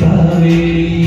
ಕಾವೇರಿ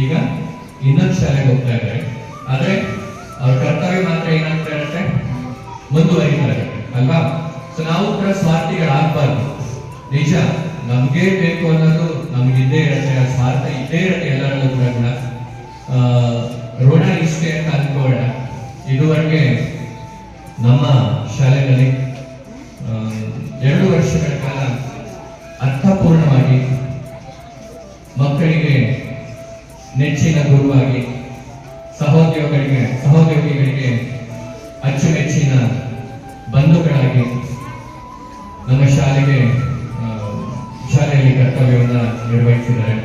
ಈಗ ಇನ್ನೊಂದು ಶಾಲೆಗೆ ಹೋಗ್ತಾ ಇದ್ದಾರೆ. ಆದ್ರೆ ಅವ್ರ ಕರ್ತವ್ಯ ಮಾತ್ರ ಏನಂತ ಹೇಳುತ್ತೆ ಮುಂದುವರಿತಾರೆ ಅಲ್ವಾ? ಸೊ ನಾವು ಕೂಡ ಸ್ವಾರ್ಥಿಗಳಾಗಬಾರ್ದು. ನಿಜ, ನಮ್ಗೆ ಬೇಕು ಅನ್ನೋದು ನಮ್ಗೆ ಇದ್ದೇ ಇರುತ್ತೆ, ಆ ಸ್ವಾರ್ಥ ಇದ್ದೇ ಇರುತ್ತೆ ಎಲ್ಲರಲ್ಲೂ ಕೂಡ ಕೂಡ. ಋಣ ಇಷ್ಟೇ ಅಂತ ಅನ್ಕೋಣ ಇದುವರೆಗೆ ನಮ್ಮ ಶಾಲೆಗಳಲ್ಲಿ ಗುರುವಾಗಿ ಸಹೋದ್ಯೋಗಿಗಳಿಗೆ ಸಹೋದ್ಯೋಗಿಗಳಿಗೆ ಅಚ್ಚುಮೆಚ್ಚಿನ ಬಂಧುಗಳಾಗಿ ನಮ್ಮ ಶಾಲೆಗೆ ಶಾಲೆಯಲ್ಲಿ ಕರ್ತವ್ಯವನ್ನು ನಿರ್ವಹಿಸಿದ್ದಾರೆ.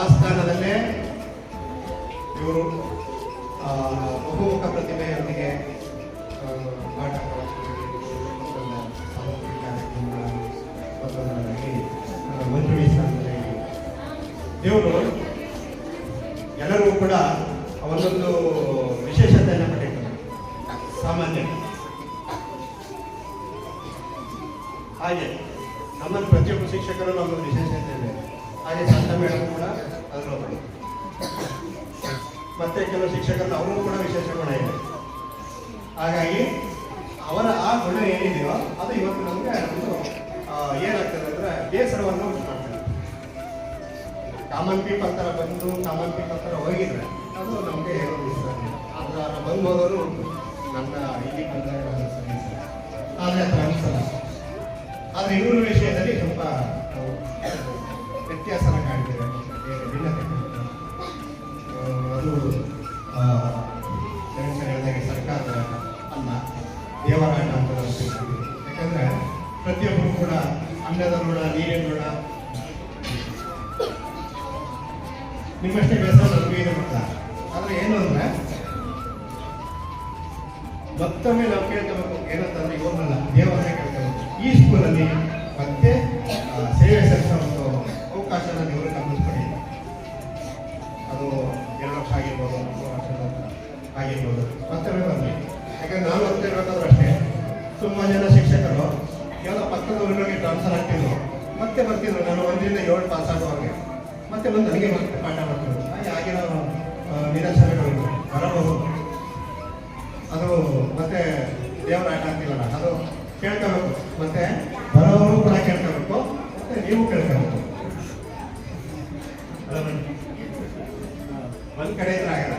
ಆ ಸ್ಥಾನದಲ್ಲೇ ಇವರು ಬಹುಮುಖ ಪ್ರತಿಭೆಯೊಂದಿಗೆ ನಾಟಕ ದೇವರು ಎಲ್ಲರೂ ಕೂಡ ಅವರೊಂದು ಅದು ಇವತ್ತು ನಮಗೆ ಒಂದು ಏನಾಗ್ತದೆ ಅಂದ್ರೆ ಬೇಸರವನ್ನು ಉಂಟು ಕಾಮನ್ ಪೀಪಲ್ ಥರ ಬಂದು ಕಾಮನ್ ಪೀಪಲ್ ಥರ ಹೋಗಿದ್ರೆ ಅದು ನಮಗೆ ಏನೋ ಇಷ್ಟ ಅದರ ಬಂದು ಹೋಗೋರು ನನ್ನ ಇಲ್ಲಿ ಬಂದಾಗ ಆದರೆ ಅದು ಅನಿಸಲ್ಲ ಆದರೆ ಇವ್ರ ವಿಷಯದಲ್ಲಿ ಸ್ವಲ್ಪ ವ್ಯತ್ಯಾಸನ ಕಾಣ್ತೇವೆ. ನಿಮ್ಮಷ್ಟೇ ಕೆಲಸ ನಮಗೂ ಆದ್ರೆ ಏನು ಅಂದ್ರೆ, ಮತ್ತೊಮ್ಮೆ ನಾವು ಕೇಳ್ಕೋಬೇಕು, ಏನಂತಂದ್ರೆ ಇವ್ರನ್ನಲ್ಲ ದೇವರನ್ನೇ ಕೇಳ್ಕೋಬೇಕು. ಈ ಸ್ಕೂಲಲ್ಲಿ ಮತ್ತೆ ಸೇವೆ ಸಲ್ಲಿಸೋ ಒಂದು ಅವಕಾಶ ದೇವರು ಗಮನಿಸ್ಕೊಡಿ ಅದು ಎರಡು ವರ್ಷ ಆಗಿರ್ಬೋದು, ಮೂರು ನಂತರ ಆಗಿರ್ಬೋದು. ಮತ್ತೊಮ್ಮೆ ಬರಲಿ ಯಾಕಂದ್ರೆ ನಾನು ಓದ್ತಿರ್ಬೇಕಾದ್ರೂ ಅಷ್ಟೇ, ತುಂಬ ಜನ ಶಿಕ್ಷಕರು ಕೇವಲ ಪಕ್ಕದ ಊರಿನಲ್ಲಿ ಟ್ರಾನ್ಸ್ಫರ್ ಆಗ್ತಿದ್ರು. ಮತ್ತೆ ಬರ್ತಿದ್ರು ನಾನು ಒಂದರಿಂದ ಏಳು ಪಾಸ್ ಆಗುವಾಗ. ಮತ್ತೆ ಬಂದು ನನಗೆ ಮತ್ತೆ ಪಾಠ ಮಾಡ್ತಿದ್ರು ಹಾಗೆ ಆಗಿನ ನಿರಾಶೆಗಳು ಬರಬಹುದು. ಅದು ಮತ್ತೆ ದೇವರ ಆಟ ಅಂತಿಲ್ಲ ಅದು ಕೇಳ್ಕೋಬೇಕು. ಮತ್ತೆ ಬರೋರು ಕೂಡ ಕೇಳ್ಕೋಬೇಕು. ಮತ್ತೆ ನೀವು ಕೇಳ್ಕೋಬೇಕು. ಒಂದ್ ಕಡೆ ಇದ್ರೆ ಆಗಲ್ಲ.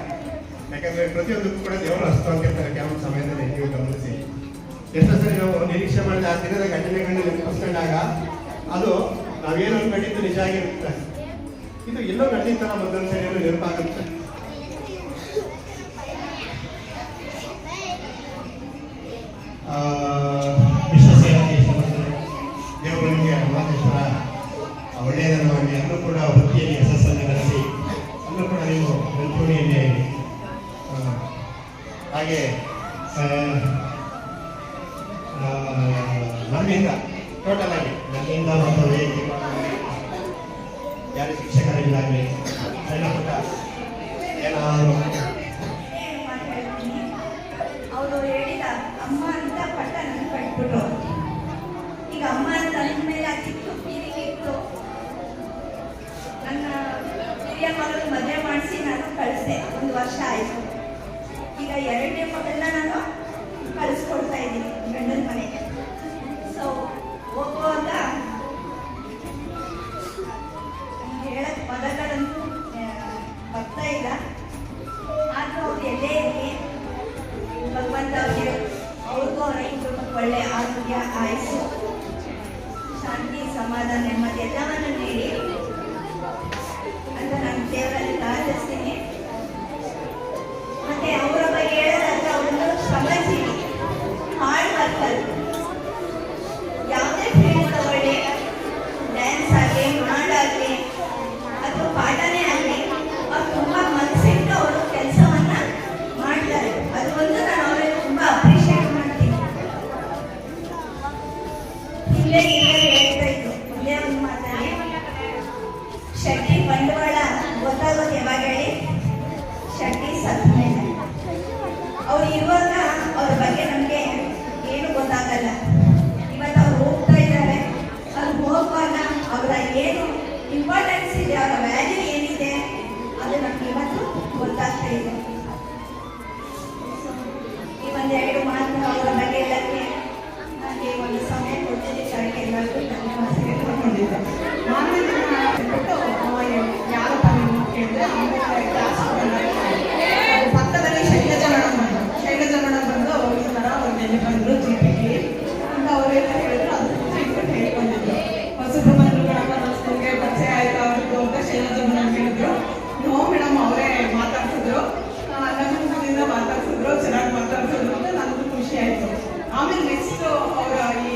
ಯಾಕಂದ್ರೆ ಪ್ರತಿಯೊಂದಕ್ಕೂ ಕೂಡ ದೇವರು ಹಸ್ತ ಅಂತಿರ್ತಾರೆ ಕೆಲವೊಂದು ಸಮಯದಲ್ಲಿ, ನೀವು ಗಮನಿಸಿ. ಎಷ್ಟೋ ಸರಿ ನಾವು ನಿರೀಕ್ಷೆ ಮಾಡಿದ ಆ ದಿನದ ಘಟನೆಗಳನ್ನ ನೆನಪಿಸ್ಕೊಂಡಾಗ ಅದು ನಾವೇನು ಅನ್ಕೊಂಡಿದ್ದು ನಿಜ ಆಗಿರುತ್ತೆ. ಇದು ಎಲ್ಲೋ ನಡೆದಿತ್ತಲ್ಲ ಮೊದಲ ಸರಿ ಏನೋ ನೆನಪಾಗುತ್ತೆ. ನನ್ನಿಂದ ಮತ್ತು ವೈಯಕ್ತಿಕವಾಗಿ ಯಾರು ಶಿಕ್ಷಕರಿಂದಾಗಲಿ ಸಣ್ಣ ಪುಟ್ಟ, ಏನಾದರೂ. ಅಮ್ಮ ಅಂತ ಪಟ್ಟ ಈಗ ಅಮ್ಮ ಅಂತ ಮೇಲೆ ಇತ್ತು ನನ್ನ ಮದುವೆ ನಾನು ಕಳಿಸಿದೆ, ಒಂದು ವರ್ಷ ಆಯಿತು. ಈಗ ಎರಡನೇ ಮಗಳನ್ನ ನಾನು ಕಳಿಸ್ಕೊಡ್ತಾ ಇದ್ದೀನಿ ಗಂಡನ ಮನೆಗೆ. ಶಾಂತಿ ಸಮಾಧಾನ ನೆಮ್ಮದಿ ಎಲ್ಲವನ್ನು ಮೇಡಮ್ ಹೇಳಿದ್ರು ನೋ ಮೇಡಮ್ ಅವರೇ ಮಾತಾಡ್ಸಿದ್ರು ನಮ್ಮದಿಂದ ಮಾತಾಡ್ಸಿದ್ರು, ಚೆನ್ನಾಗಿ ಮಾತಾಡ್ಸಿದ್ರು ಅಂತ ನನಗೂ ಖುಷಿ ಆಯಿತು. ಆಮೇಲೆ ನೆಕ್ಸ್ಟ್ ಅವರ ಈ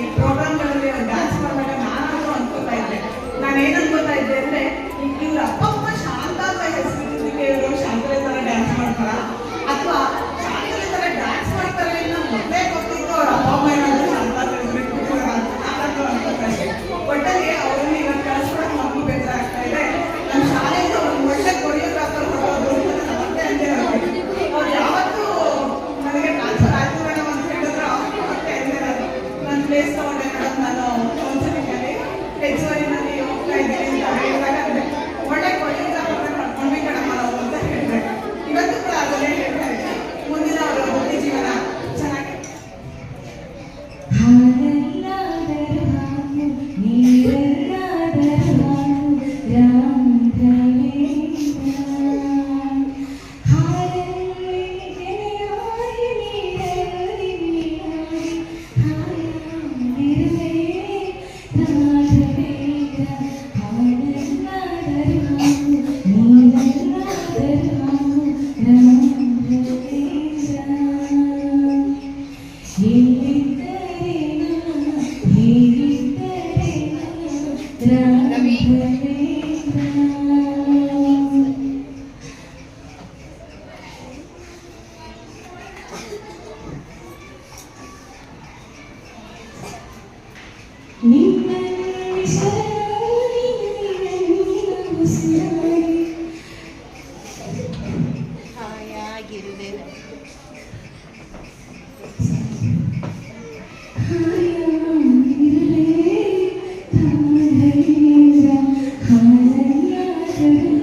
Thank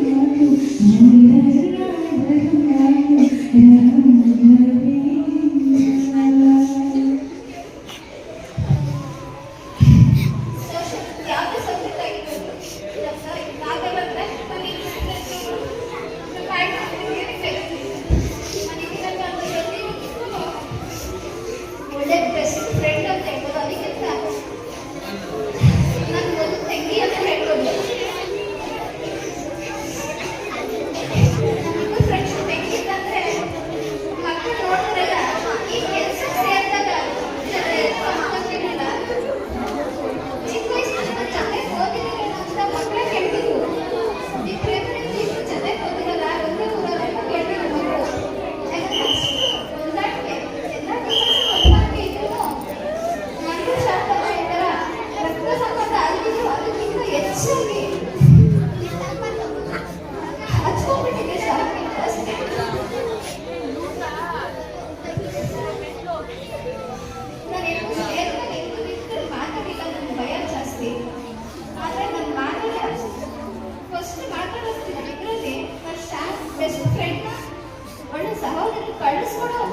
you.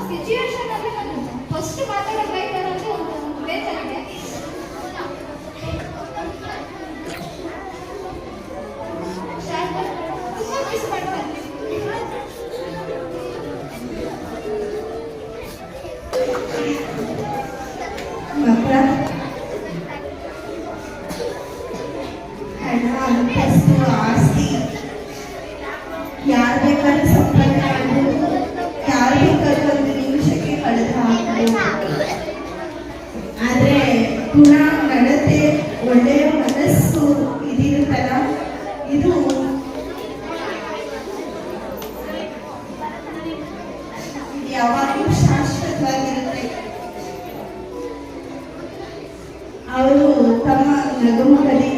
ಸಿಚುಯೇಷನ್ ಅಲ್ಲಿ ನಾನು ಫಸ್ಟ್ ಮಾತಾಡೋದು ಯಾವಾಗಲೂ ಶಾಶ್ವತವಾಗಿರುತ್ತೆ. ಅವರು ತಮ್ಮ ನಗುಮದಲ್ಲಿ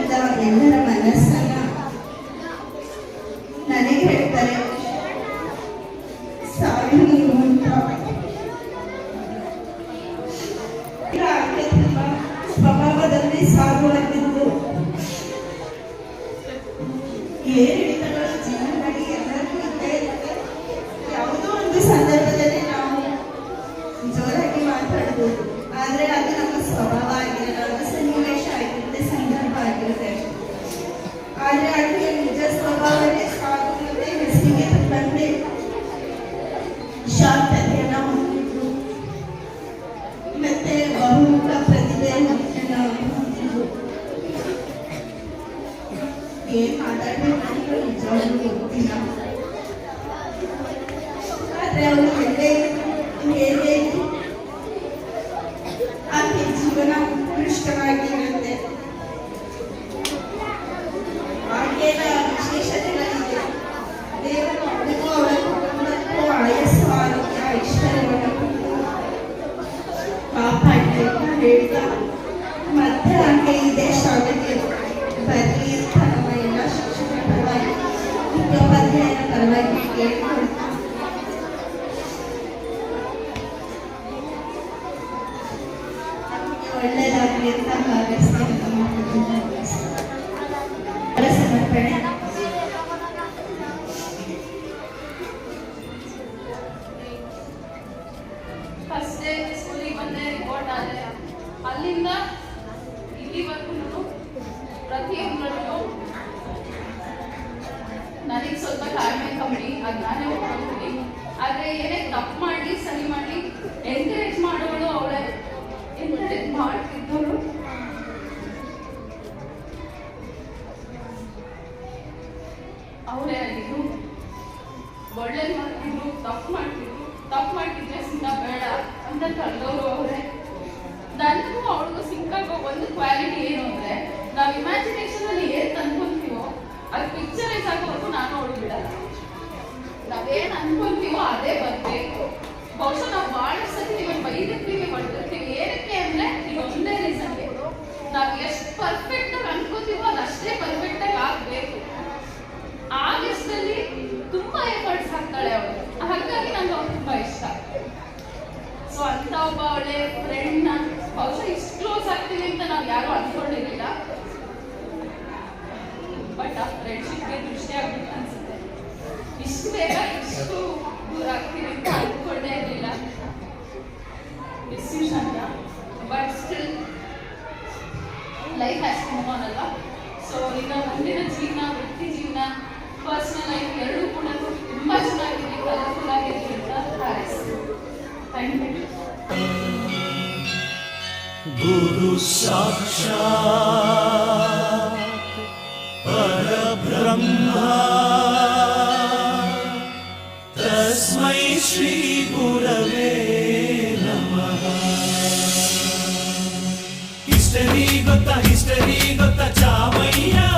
അതിന് ಹೇಳಿದ ಮತ್ತೆ ಇದೇ ಶಾಲೆಗೆ ಬರಲಿ ಅಂತ ಎಲ್ಲ ಶಿಕ್ಷಕರ ಆದ್ರೆ ಮಾಡ್ತೀವಿ ಆದರೆ ಏನೇ ತಪ್ಪು ಮಾಡ್ಲಿ ಸರಿ ಮಾಡಲಿ ಎಂಕರೇಜ್ ಮಾಡೋಳು ಅವಳೆ. ಎಂಕರೇಜ್ ಮಾಡ್ತಿದ್ದಳು? ಜನ ಇಷ್ಟು but still life has move on ಅಲ್ವಾ ಸೊ ಈಗ ಜೀವನ ಲೈಫ್ ಎರಡೂ ಕೂಡ ಚೆನ್ನಾಗಿದೆ ಥ್ಯಾಂಕ್ ಯು ಗುರು ಪರಬ್ರಹ್ಮ. తస్మై శ్రీ గురవే నమ. ఇష్టరీ గొత్త ఇష్టరీ గొత్త చావయ్యా.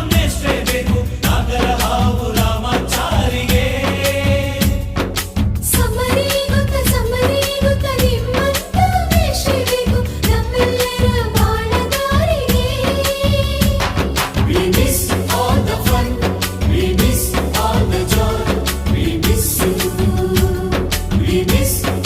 Happiness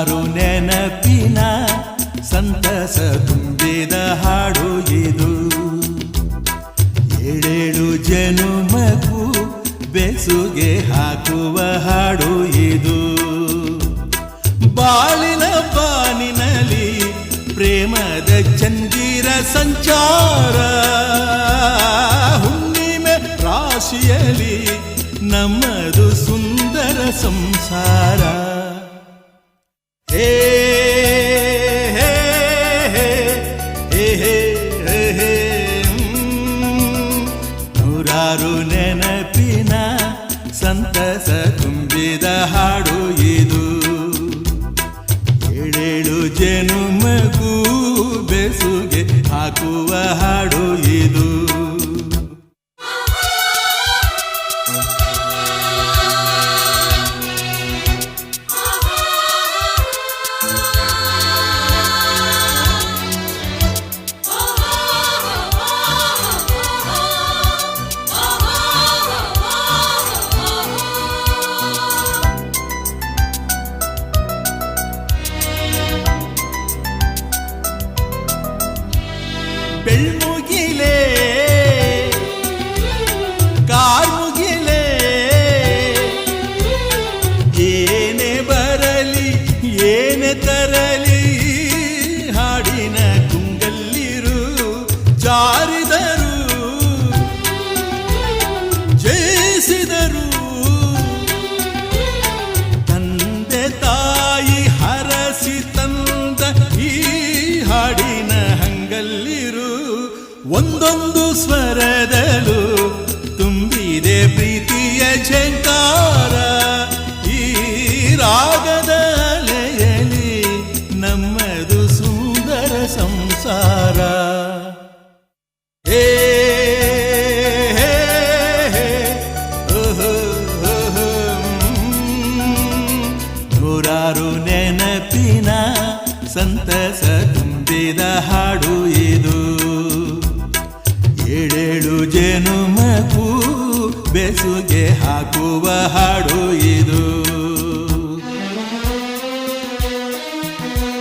ನೂರಾರು ನೆನಪಿನ ಸಂತಸ ತುಂಬಿದ ಹಾಡು ಇದು. ಏಳೇಳು ಜನುಮಗೂ ಬೆಸುಗೆ ಹಾಕುವ ಹಾಡು ಇದು. ಬಾಳಿನ ಬಾನಿನಲ್ಲಿ ಪ್ರೇಮದ ಚಂದಿರ ಸಂಚಾರ. ಹುಣ್ಣಿಮೆ ರಾಶಿಯಲ್ಲಿ ನಮ್ಮದು ಸುಂದರ ಸಂಸಾರ. ಹಾಕುವ ಹಾಡು ಸ್ವರದಲು ತುಂಬಿದೆ ಪ್ರೀತಿಯ ಝಂಕಾರ ಬೆಸುಗೆ ಹಾಕುವ ಹಾಡು ಇದು.